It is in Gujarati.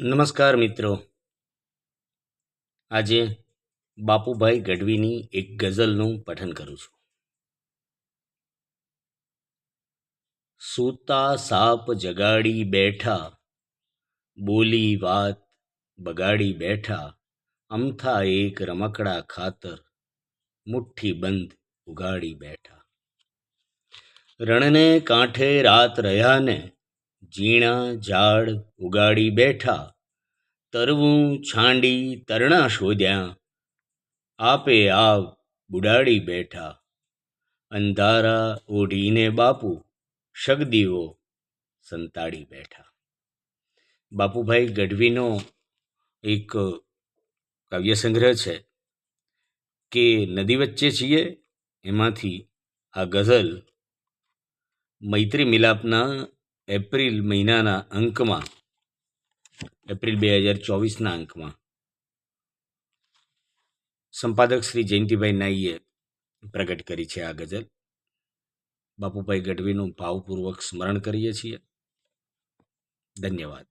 નમસ્કાર મિત્રો. આજે બાપુભાઈ ગઢવીની એક ગઝલનું પઠન કરું છું. સૂતા સાપ જગાડી બેઠા, બોલી વાત બગાડી બેઠા અમથા એક રમકડા ખાતર મુઠ્ઠી બંધ ઉગાડી બેઠા. રણને કાંઠે રાત રહ્યાને ઝીણા ઝાડ ઉગાડી બેઠા. તરવું છાંડી તરણા શોધ્યા. આપે આવ બુડાડી બેઠા. અંધારા ઓઢીને બાપુ શગદીઓ સંતાડી બેઠા. બાપુભાઈ ગઢવીનો એક કાવ્ય સંગ્રહ છે કે નદી વચ્ચે છીએ એમાંથી આ ગઝલ મૈત્રી મિલાપના એપ્રિલ મહિનાના અંકમાં, એપ્રિલ બે હજાર ચોવીસના અંકમાં, સંપાદક શ્રી જયંતિભાઈ નાઈએ પ્રગટ કરી છે આ ગઝલ. બાપુભાઈ ગઢવીનું ભાવપૂર્વક સ્મરણ કરીએ છીએ. ધન્યવાદ.